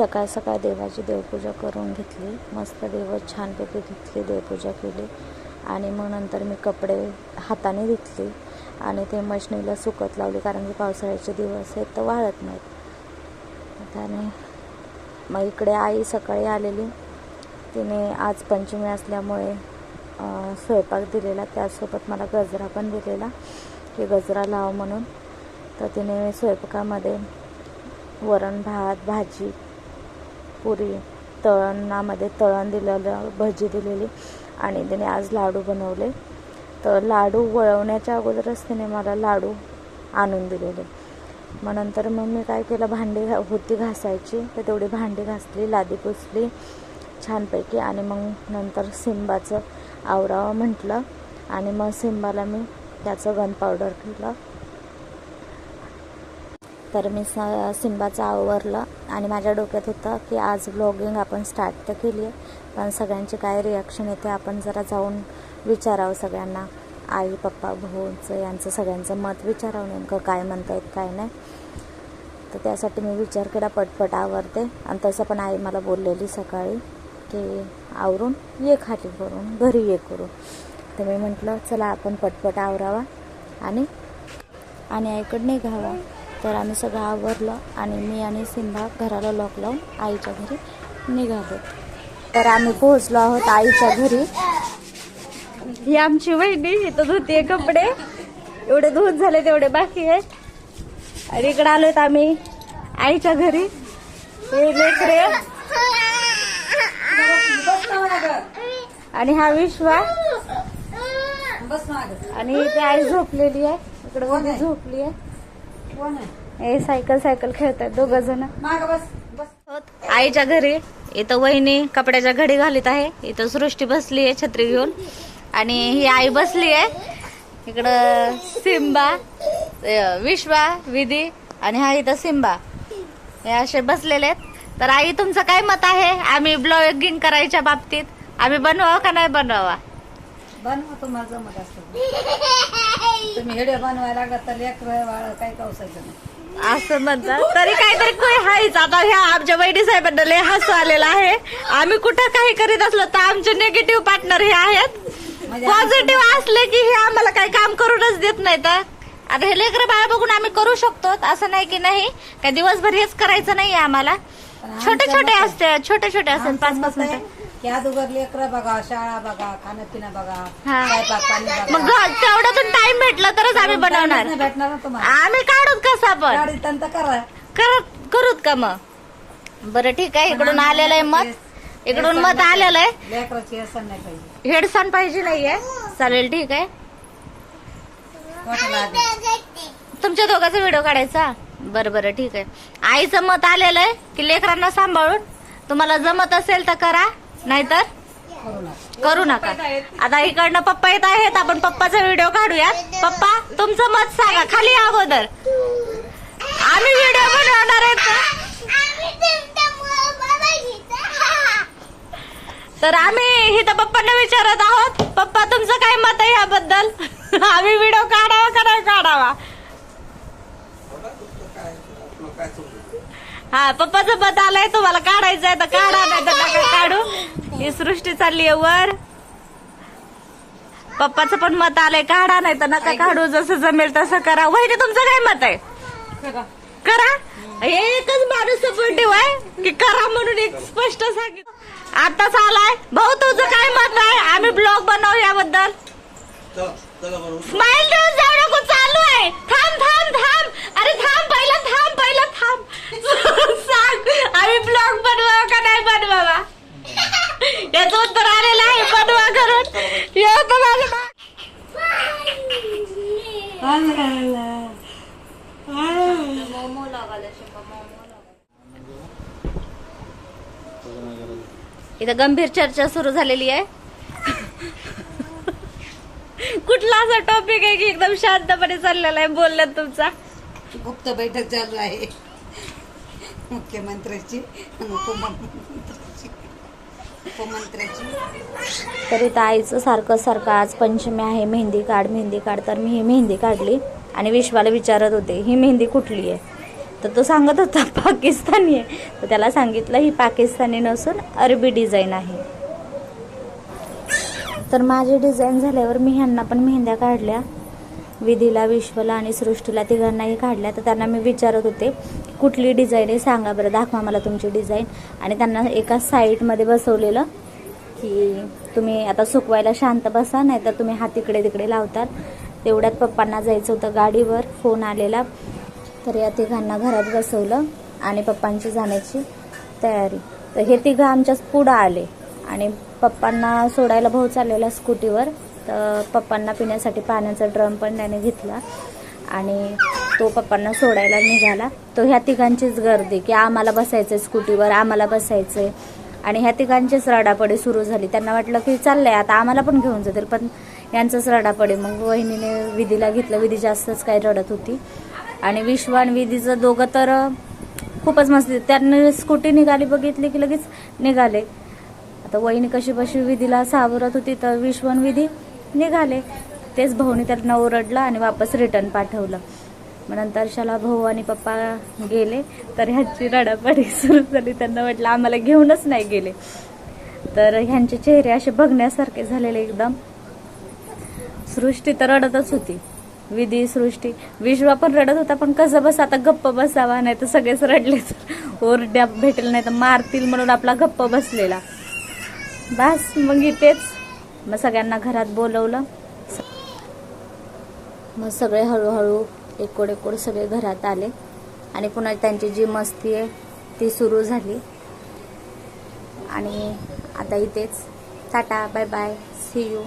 सकाळ सकाळ देवाची देवपूजा करून घेतली. मस्त देव छानपैकी घेतली देवपूजा केली. आणि मग नंतर मी कपडे हाताने धुतले. आणि ते मशनीला सुकत लावले कारण की पावसाळ्याचे दिवस आहेत तर वाळत नाहीत. त्याने मग इकडे आई सकाळी आलेली. तिने आज पंचमी असल्यामुळे स्वयंपाक दिलेला. त्यासोबत मला गजरा पण दिलेला. की गजरा लाव म्हणून. तर तिने स्वयंपाकामध्ये वरण भात भाजी पुरी तळणामध्ये तळण दिलेलं भजी दिलेली आणि तिने आज लाडू बनवले. तर लाडू वळवण्याच्या अगोदरच तिने मला लाडू आणून दिलेले. मग नंतर मग मी काय केलं भांडी घा होती घासायची तर तेवढी भांडी घासली लादी पुसली छानपैकी आणि मग नंतर सिंबाचं आवरावं म्हटलं आणि मग सिंबाला मी त्याचं गन पावडर केलं. तर मी स सिंबाचं आवरलं आणि माझ्या डोक्यात होतं की आज व्लॉगिंग आपण स्टार्ट तर केली आहे. पण सगळ्यांचे काय रिॲक्शन येते आपण जरा जाऊन विचारावं सगळ्यांना. आई पप्पा भाऊंचं यांचं सगळ्यांचं मत विचारावं नेमकं काय म्हणतायत काय नाही. तर त्यासाठी मी विचार केला पटपट आवरते. आणि तसं पण आई मला बोललेली सकाळी की आवरून ये खाली करून घरी ये करून. तर मी म्हटलं चला आपण पटपट आवरावा आणि आणि आईकडे निघावा. तर आम्ही सगळं आवरलं आणि मी आणि सिंबा घराला लॉक लावून आईच्या घरी निघालो. तर आम्ही पोहोचलो आहोत आईच्या घरी. ही आमची वहिनी इथं धुते कपडे. एवढे धुत झाले तेवढे बाकी आहेत. आणि इकडे आलोत आम्ही आईच्या घरी. हे लेकरे. आणि हा विश्वा. आणि इथे आई झोपलेली आहे. इकडे झोपली आहे हे सायकल सायकल खेळतात दोघ जण. आईच्या घरी इथं वहिनी कपड्याच्या घडी घालीत आहे. इथं सृष्टी बसली आहे छत्री घेऊन. आणि ही आई बसली आहे. इकडं सिंबा अ, विश्वा विधी आणि हा इथं सिंबा. हे असे बसलेले आहेत. तर आई तुमचं काय मत आहे? आम्ही ब्लॉगिंग करायच्या बाबतीत. आम्ही बनवावं का नाही बनवावा? बनवा तुम्हाला जमत असतं तुम्ही हेडे बनवायला लागत तर लेकर बाळ काही नाही. असं म्हणतात. तरी काहीतरी काही हायच आता ह्या आमच्या वैडी साहेबांना लय हसू आलेला आहे. आम्ही कुठं काही करीत असलो तर आमचे निगेटिव्ह पार्टनर हे आहेत. म्हणजे पॉझिटिव्ह असले की हे आम्हाला काही काम करूनच देत नाही तर आता हे लेकर बाळ बघून आम्ही करू शकतो. असं नाही की नाही. काय दिवसभर हेच करायचं नाही आम्हाला. छोटे छोटे असते. छोटे छोटे असते आमचं पाच पाच मिनिटं. लेकरं बघा शाळा बघा खाणं पिणं बघा हा. स्वयंपाक पाणी मग बघा तेवढ्यातून टाइम भेटला तरच आम्ही बनवणार. नाही भेटणार ना तुम्हाला? आम्ही काढूत कसं गाडी तंत करा. करत करूत का मग? बरं ठीक आहे इकडून आलेलं आहे मत. इकडून मत आलेलं आहे लेकराची असं नाही पाहिजे. हेडसॉन पाहिजे नाहीये. चालेल ठीक आहे. तुमच्या दोघांचा व्हिडिओ काढायचा? बरं बरं ठीक आहे. आईचं मत आलेलं आहे की लेकरांना सांभाळून. तुम्हाला जमत असेल तर करा. नाहीतर? करू नका. आता इकडनं पप्पा येत आहेत आपण पप्पाचा व्हिडिओ काढूयात. पप्पा तुमचं मत सांगा खाली अगोदर. आम्ही व्हिडिओ बनवणार तर आम्ही इथं पप्पांना विचारत आहोत पप्पा तुमचं काय मत आहे याबद्दल? आम्ही व्हिडिओ काढावा का नाही काढावा? हा पप्पाचं मत आलंय तुम्हाला काढायचं आहे तर काढा नाही तर ही सृष्टी चालली आहे वर. पप्पाचं पण मत आलंय काढा नाही तर नका काढू जसं जमेल तसं करा. वहिनी तुमचं काय मत आहे? करा. एकच माणूस सपोर्टिव्ह आहे की करा म्हणून एक स्पष्ट सांगितलं आताच आलाय भाऊ तुझं काय मत आहे? आम्ही ब्लॉग बनवू याबद्दल. स्माइल देऊन जाऊ नको चालू आहे. थांब थांब थांब. अरे थांब पहिलं थांब सांग आम्ही ब्लॉग बनवावा का नाही बनवावा याचं उत्तर आलेलं आहे बनवा करून हे होतं माझं मा- इथं गंभीर चर्चा सुरू झालेली आहे. कुठला असा टॉपिक आहे की एकदम शांतपणे चाललेला आहे? बोलण्यात तुमचा. गुप्त बैठक चालू आहे. मुख्यमंत्र्याची उपमंत्र्याची. तरी तर आईचं सारखं सारखं आज पंचमी आहे. मेहंदी काढ मेहंदी काढ. तर मी ही मेहंदी काढली. आणि विश्वाला विचारत होते ही मेहंदी कुठली आहे? तर तो सांगत होता पाकिस्तानी आहे. तर त्याला सांगितलं ही पाकिस्तानी नसून अरबी डिझाईन आहे. तर माझे डिझाईन झाल्यावर मी ह्यांना पण मेहंद्या काढल्या. विधीला विश्वला आणि सृष्टीला तिघांनाही काढल्या. तर त्यांना मी विचारत होते कुठली डिझाईन आहे? सांगा बरं दाखवा मला तुमची डिझाईन. आणि त्यांना एका साईडमध्ये बसवलेलं की तुम्ही आता सुकवायला शांत बसा नाही तर तुम्ही हात इकडे तिकडे लावतात. तेवढ्यात पप्पांना जायचं होतं गाडीवर. फोन आलेला. तर या तिघांना घरात बसवलं आणि पप्पांची जाण्याची तयारी. तर हे तिघं आमच्याच पुढं आले आणि पप्पांना सोडायला भाऊ चाललेला स्कूटीवर. तर पप्पांना पिण्यासाठी पाण्याचा ड्रम पण त्याने घेतला आणि तो पप्पांना सोडायला निघाला. तो ह्या तिघांचीच गर्दी की आम्हाला बसायचं स्कूटीवर आम्हाला बसायचंय. आणि ह्या तिघांचीच रडापडी सुरू झाली. त्यांना वाटलं की चाललंय आता आम्हाला पण घेऊन जातील पण यांचंच रडापडी. मग वहिनीने विधीला घेतलं. विधी जास्तच काय रडत होती. आणि विश्व आणि विधीचं दोघं तर खूपच मस्ती. त्यांनी स्कूटी निघाली बघितली की लगेच निघाले. आता वहिनी कशी बशी विधीला सावरत होती तर विश्व आणि विधी निघाले. तेच भाऊनी त्यांना ओरडलं आणि वापस रिटर्न पाठवलं. मग नंतर शाला भाऊ आणि पप्पा गेले तर ह्यांची रडापडी सुरू झाली. त्यांना वाटलं आम्हाला घेऊनच नाही गेले. तर ह्यांचे चेहरे असे बघण्यासारखे झालेले एकदम. सृष्टी तर रडतच होती. विधी सृष्टी विश्वा पण रडत होता पण कसं बस आता गप्प बसावा नाही तर सगळेच रडले तर. ओरड्या भेटेल नाही तर मारतील म्हणून आपला गप्प बसलेला. बस मग इथेच. मग सगळ्यांना घरात बोलवलं. मग सगळे हळूहळू एकोड एकोड सगळे घरात आले. आणि पुन्हा त्यांची जी मस्ती आहे ती सुरू झाली. आणि आता इथेच. Tata bye bye. See you